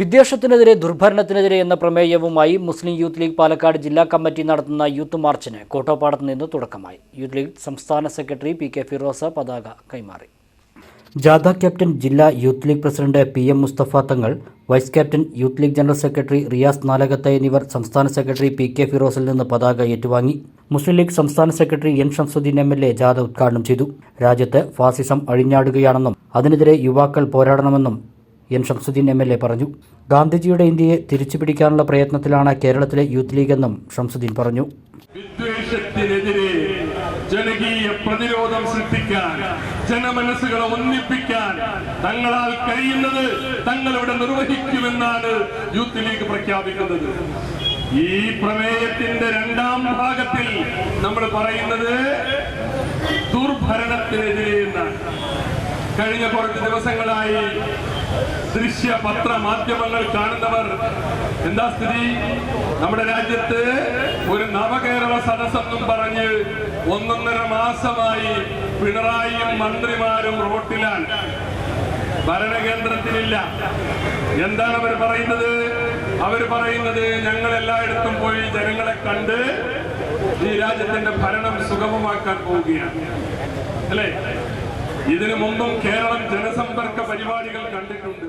വിദ്വേഷത്തിനെതിരെ ദുർഭരണത്തിനെതിരെ എന്ന പ്രമേയവുമായി മുസ്ലിം യൂത്ത് ലീഗ് പാലക്കാട് ജില്ലാ കമ്മിറ്റി നടത്തുന്ന യൂത്ത് മാർച്ചിന് കോട്ടോപ്പാടത്ത് നിന്ന് തുടക്കമായി. യൂത്ത് ലീഗ് സംസ്ഥാന സെക്രട്ടറി പി കെ ഫിറോസ പതാക കൈമാറി. ജാഥ ക്യാപ്റ്റൻ ജില്ലാ Youth League president P M Mustafa Thangal vice captain Youth League general secretary Riyas Nalakath എന്നിവർ സംസ്ഥാന സെക്രട്ടറി പി കെ ഫിറോസിൽ നിന്ന് പതാക ഏറ്റുവാങ്ങി. മുസ്ലിം ലീഗ് സംസ്ഥാന secretary N Shamsuddin M L A ജാഥ ഉദ്ഘാടനം ചെയ്തു. രാജ്യത്ത് ഫാസിസം അഴിഞ്ഞാടുകയാണെന്നും അതിനെതിരെ യുവാക്കൾ പോരാടണമെന്നും N Shamsuddin M L A പറഞ്ഞു. ഗാന്ധിജിയുടെ ഇന്ത്യയെ തിരിച്ചുപിടിക്കാനുള്ള പ്രയത്നത്തിലാണ് കേരളത്തിലെ യൂത്ത് ലീഗ് എന്നും ഷംസുദ്ദീൻ പറഞ്ഞു. വിദ്വേഷത്തിനെതിരെ ജനകീയ പ്രതിരോധം സൃഷ്ടിക്കാൻ ജനമനസ്സുകളെ ഒന്നിപ്പിക്കാൻ തങ്ങളാൽ കഴിയുന്നത് തങ്ങളിവിടെ നിർവഹിക്കുമെന്നാണ് യൂത്ത് ലീഗ് പ്രഖ്യാപിക്കുന്നത്. ഈ പ്രമേയത്തിന്റെ രണ്ടാം ഭാഗത്തിൽ നമ്മൾ പറയുന്നത് ദുർഭരണത്തിനെതിരെ കഴിഞ്ഞ കുറച്ച് ദിവസങ്ങളായി ദൃശ്യ പത്ര മാധ്യമങ്ങൾ കാണുന്നവർ. എന്താ സ്ഥിതി? നമ്മുടെ രാജ്യത്ത് ഒരു നവകേരള സദസ്സെന്നും പറഞ്ഞ് ഒന്നൊന്നര മാസമായി പിണറായിയും മന്ത്രിമാരും റോട്ടിലാണ്. ഭരണകേന്ദ്രത്തിലില്ല. എന്താണ് അവർ പറയുന്നത്? അവർ പറയുന്നത് ഞങ്ങൾ എല്ലായിടത്തും പോയി ജനങ്ങളെ കണ്ട് ഈ രാജ്യത്തിന്റെ ഭരണം സുഗമമാക്കാൻ പോവുകയാണ്. അല്ലേ? ഇതിനു മുമ്പും കേരളം ജനസമ്പർക്ക പരിപാടികൾ കണ്ടിട്ടുണ്ട്.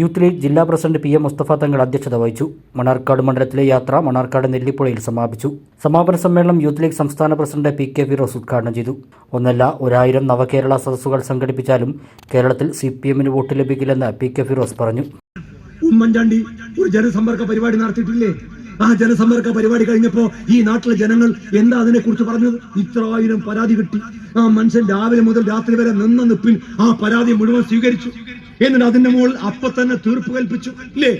യൂത്ത് ലീഗ് ജില്ലാ president P M Mustafa Thangal അധ്യക്ഷത വഹിച്ചു. മണാർക്കാട് മണ്ഡലത്തിലെ യാത്ര മണാർക്കാട് നെല്ലിപ്പുഴയിൽ സമാപിച്ചു. സമാപന സമ്മേളനം യൂത്ത് ലീഗ് സംസ്ഥാന പ്രസിഡന്റ് പി കെ ഫിറോസ് ഉദ്ഘാടനം ചെയ്തു. ഒന്നല്ല ഒരായിരം നവകേരള സദസ്സുകൾ സംഘടിപ്പിച്ചാലും കേരളത്തിൽ സി പി എമ്മിന് വോട്ട് ലഭിക്കില്ലെന്ന് പി കെ ഫിറോസ് പറഞ്ഞു. ഉമ്മൻചാണ്ടി ഒരു ജനസമ്പർക്ക പരിപാടി നടത്തിയിട്ടില്ലേ? ആ ജനസമ്പർക്ക പരിപാടി കഴിഞ്ഞപ്പോ ഈ നാട്ടിലെ ജനങ്ങൾ എന്താ അതിനെ കുറിച്ച് പറഞ്ഞത്? ഇത്രായിരം പരാതി കിട്ടി. ആ മനുഷ്യൻ രാവിലെ മുതൽ രാത്രി വരെ നിന്ന നിപ്പിൽ ആ പരാതി മുഴുവൻ സ്വീകരിച്ചു. എന്നിട്ട് അതിന്റെ മുകളിൽ അപ്പൊ തന്നെ തീർപ്പ് കൽപ്പിച്ചു. ഇല്ലേ?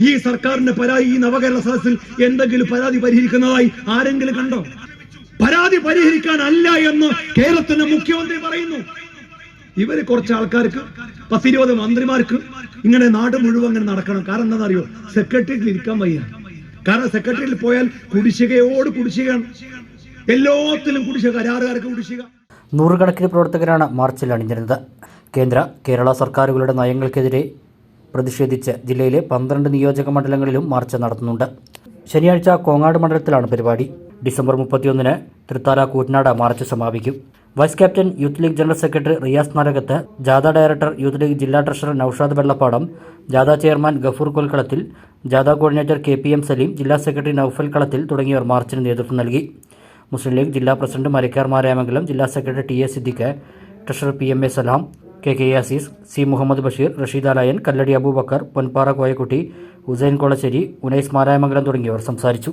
ഈ സർക്കാരിന്റെ പരാതി ഈ നവകേരള സദസ്സിൽ എന്തെങ്കിലും പരാതി പരിഹരിക്കുന്നതായി ആരെങ്കിലും കണ്ടോ? പരാതി പരിഹരിക്കാൻ അല്ല എന്ന് കേരളത്തിന്റെ മുഖ്യമന്ത്രി പറയുന്നു. ഇവർ കുറച്ച് ആൾക്കാർക്ക് പത്തിരുപത് മന്ത്രിമാർക്ക് ഇങ്ങനെ നാട് മുഴുവൻ അങ്ങനെ നടക്കണം. കാരണം എന്താണെന്നറിയോ? സെക്രട്ടറിയേറ്റിൽ ഇരിക്കാൻ വയ്യ. കാരണം സെക്രട്ടറിയിൽ പോയാൽ കുടിശ്ശികയോട് കുടിശ്ശികയാണ്. എല്ലാത്തിലും കുടിശ്ശിക കരാറുകാർക്ക് കുടിശ്ശിക? നൂറുകണക്കിന് പ്രവർത്തകരാണ് മാർച്ചിൽ അണിഞ്ഞിരുന്നത്. കേന്ദ്ര കേരള സർക്കാരുകളുടെ നയങ്ങൾക്കെതിരെ പ്രതിഷേധിച്ച് ജില്ലയിലെ പന്ത്രണ്ട് നിയോജക മണ്ഡലങ്ങളിലും മാർച്ച് നടത്തുന്നുണ്ട്. ശനിയാഴ്ച കോങ്ങാട് മണ്ഡലത്തിലാണ് പരിപാടി. ഡിസംബർ മുപ്പത്തിയൊന്നിന് തൃത്താല കൂറ്റനാട് മാർച്ച് സമാപിക്കും. Vice captain youth league general secretary Riyas Nalakath ജാഥ ഡയറക്ടർ യൂത്ത് ലീഗ് ജില്ലാ ട്രഷറർ നൌഷാദ് വെള്ളപ്പാടം ജാഥ ചെയർമാൻ ഗഫൂർ കൊൽക്കളത്തിൽ ജാഥ coordinator K P M Saleem ജില്ലാ സെക്രട്ടറി നൌഫൽ കളത്തിൽ തുടങ്ങിയവർ മാർച്ചിന് നേതൃത്വം നൽകി. മുസ്ലിം ലീഗ് ജില്ലാ പ്രസിഡന്റ് മരിക്കാർ മാരാമംഗലം ജില്ലാ secretary T A Siddique treasurer P M A Salam K K Azeez C Muhammad Basheer Rasheed Alayan Kalladi Aboobacker Ponpara Koyakutty Hussain Kolassery Unais Marayamangalam തുടങ്ങിയവർ സംസാരിച്ചു.